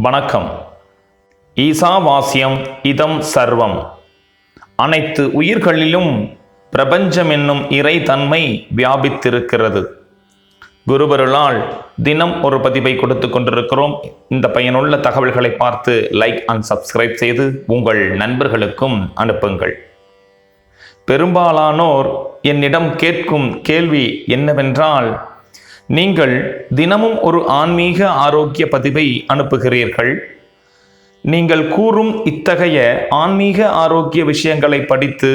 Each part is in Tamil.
வணக்கம். ஈசாவாசியம் இதம் சர்வம். அனைத்து உயிர்களிலும் பிரபஞ்சம் என்னும் இறை தன்மை வியாபித்திருக்கிறது. குருபருளால் தினம் ஒரு பதிவை கொடுத்து கொண்டிருக்கிறோம். இந்த பயனுள்ள தகவல்களை பார்த்து லைக் அண்ட் சப்ஸ்கிரைப் செய்து உங்கள் நண்பர்களுக்கும் அனுப்புங்கள். பெரும்பாலானோர் என்னிடம் கேட்கும் கேள்வி என்னவென்றால் நீங்கள் தினமும் ஒரு ஆன்மீக ஆரோக்கிய பதிவை அனுப்புகிறீர்கள். நீங்கள் கூறும் இத்தகைய ஆன்மீக ஆரோக்கிய விஷயங்களை படித்து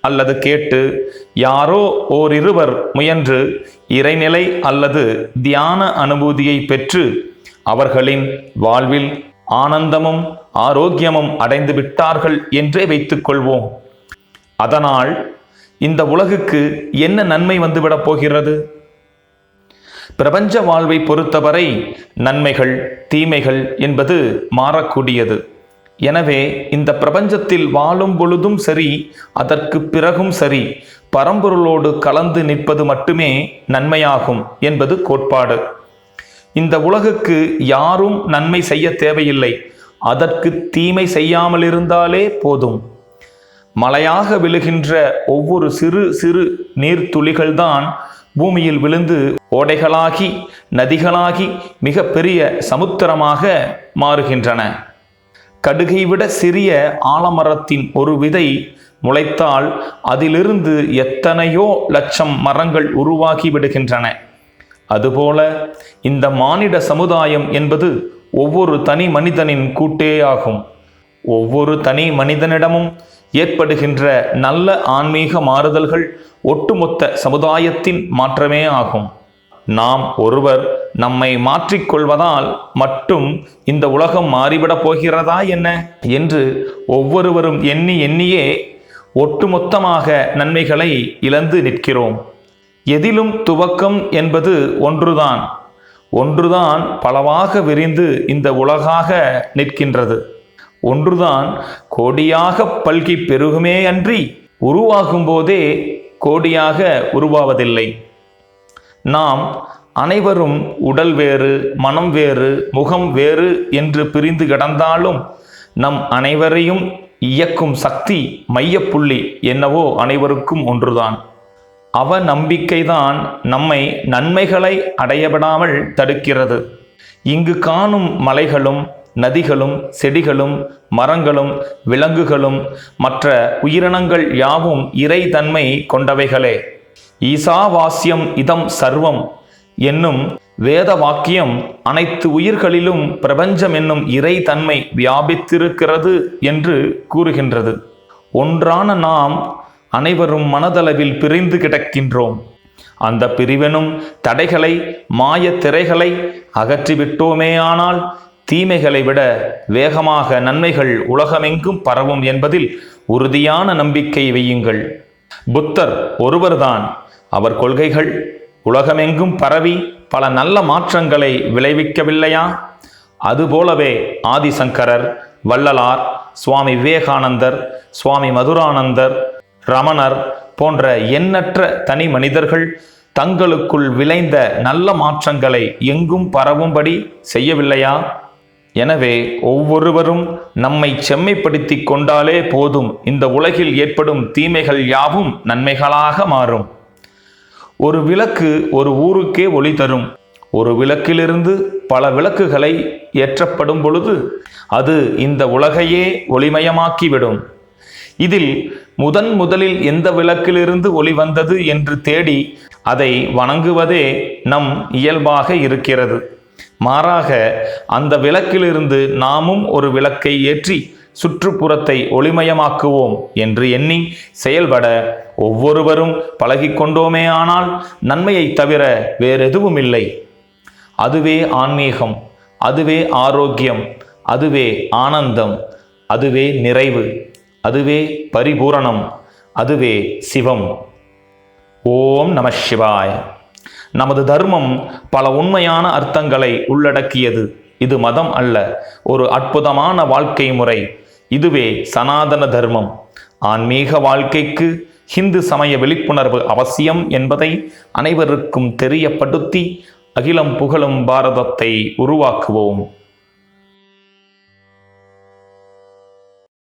அல்லது கேட்டு யாரோ ஓரிருவர் முயன்று இறைநிலை அல்லது தியான அனுபூதியை பெற்று அவர்களின் வாழ்வில் ஆனந்தமும் ஆரோக்கியமும் அடைந்து விட்டார்கள் என்றே வைத்துக்கொள்வோம் அதனால் இந்த உலகுக்கு என்ன நன்மை வந்துவிடப் போகிறது? பிரபஞ்ச வாழ்வை பொறுத்தவரை நன்மைகள் தீமைகள் என்பது மாறக்கூடியது. எனவே இந்த பிரபஞ்சத்தில் வாழும் பொழுதும் சரி அதற்கு பிறகும் சரி பரம்பொருளோடு கலந்து நிற்பது மட்டுமே நன்மையாகும் என்பது கோட்பாடு. இந்த உலகுக்கு யாரும் நன்மை செய்ய தேவையில்லை. அதற்கு தீமை செய்யாமல் இருந்தாலே போதும். மழையாக விழுகின்ற ஒவ்வொரு சிறு சிறு நீர்த்துளிகள்தான் பூமியில் விழுந்து ஓடைகளாகி நதிகளாகி மிக பெரிய சமுத்திரமாக மாறுகின்றன. கடுகை விட சிறிய ஆலமரத்தின் ஒரு விதை முளைத்தால் அதிலிருந்து எத்தனையோ லட்சம் மரங்கள் உருவாகி விடுகின்றன. அதுபோல இந்த மானிட சமுதாயம் என்பது ஒவ்வொரு தனி மனிதனின் கூட்டேயாகும். ஒவ்வொரு தனி மனிதனிடமும் ஏற்படுகின்ற நல்ல ஆன்மீக மாறுதல்கள் ஒட்டுமொத்த சமுதாயத்தின் மாற்றமே ஆகும். நாம் ஒருவர் நம்மை மாற்றிக்கொள்வதால் மட்டும் இந்த உலகம் மாறிவிடப் போகிறதா என்ன? என்று ஒவ்வொருவரும் எண்ணி எண்ணியே ஒட்டுமொத்தமாக நன்மைகளை இழந்து நிற்கிறோம். எதிலும் துவக்கம் என்பது ஒன்றுதான். ஒன்றுதான் பலவாக விரிந்து இந்த உலகாக நிற்கின்றது. ஒன்றுதான் கோடியாக பல்கி பெருகுமே அன்றி உருவாகும் போதே கோடியாக உருவாவதில்லை. நாம் அனைவரும் உடல் வேறு மனம் வேறு முகம் வேறு என்று பிரிந்து கிடந்தாலும் நம் அனைவரையும் இயக்கும் சக்தி மையப்புள்ளி என்னவோ அனைவருக்கும் ஒன்றுதான். அவ நம்பிக்கைதான் நம்மை நன்மைகளை அடையவிடாமல் தடுக்கிறது. இங்கு காணும் மலைகளும் நதிகளும் செடிகளும் மரங்களும் விலங்குகளும் மற்ற உயிரினங்கள் யாவும் இறை தன்மை கொண்டவைகளே. ஈசாவாஸ்யம் இதம் சர்வம் என்னும் வேத வாக்கியம் அனைத்து உயிர்களிலும் பிரபஞ்சம் என்னும் இறை தன்மை வியாபித்திருக்கிறது என்று கூறுகின்றது. ஒன்றான நாம் அனைவரும் மனதளவில் பிரிந்து கிடக்கின்றோம். அந்த பிரிவெனும் தடைகளை மாய திரைகளை அகற்றிவிட்டோமேயானால் தீமைகளை விட வேகமாக நன்மைகள் உலகமெங்கும் பரவும் என்பதில் உறுதியான நம்பிக்கை வையுங்கள். புத்தர் ஒருவர்தான். அவர் கொள்கைகள் உலகமெங்கும் பரவி பல நல்ல மாற்றங்களை விளைவிக்கவில்லையா? அதுபோலவே ஆதிசங்கரர் வள்ளலார் சுவாமி விவேகானந்தர் சுவாமி மதுரானந்தர் ரமணர் போன்ற எண்ணற்ற தனி மனிதர்கள் தங்களுக்குள் விளைந்த நல்ல மாற்றங்களை எங்கும் பரவும்படி செய்யவில்லையா? எனவே ஒவ்வொருவரும் நம்மை செம்மைப்படுத்தி கொண்டாலே போதும். இந்த உலகில் ஏற்படும் தீமைகள் யாவும் நன்மைகளாக மாறும். ஒரு விளக்கு ஒரு ஊருக்கே ஒளி தரும். ஒரு விளக்கிலிருந்து பல விளக்குகளை ஏற்றப்படும் பொழுது அது இந்த உலகையே ஒளிமயமாக்கிவிடும். இதில் முதன் முதலில் எந்த விளக்கிலிருந்து ஒளி வந்தது என்று தேடி அதை வணங்குவதே நம் இயல்பாக இருக்கிறது. மாறாக அந்த விளக்கிலிருந்து நாமும் ஒரு விளக்கை ஏற்றி சுற்றுப்புறத்தை ஒளிமயமாக்குவோம் என்று எண்ணி செயல்பட ஒவ்வொருவரும் பழகிக்கொண்டோமே ஆனால் நன்மையை தவிர வேறெதுவும் இல்லை அதுவே ஆன்மீகம் அதுவே ஆரோக்கியம் அதுவே ஆனந்தம் அதுவே நிறைவு அதுவே பரிபூரணம் அதுவே சிவம். ஓம் நம சிவாய. நமது தர்மம் பல உண்மையான அர்த்தங்களை உள்ளடக்கியது. இது மதம் அல்ல ஒரு அற்புதமான வாழ்க்கை முறை. இதுவே சனாதன தர்மம். ஆன்மீக வாழ்க்கைக்கு ஹிந்து சமய விழிப்புணர்வு அவசியம் என்பதை அனைவருக்கும் தெரியப்படுத்தி அகிலம் புகழும் பாரதத்தை உருவாக்குவோம்.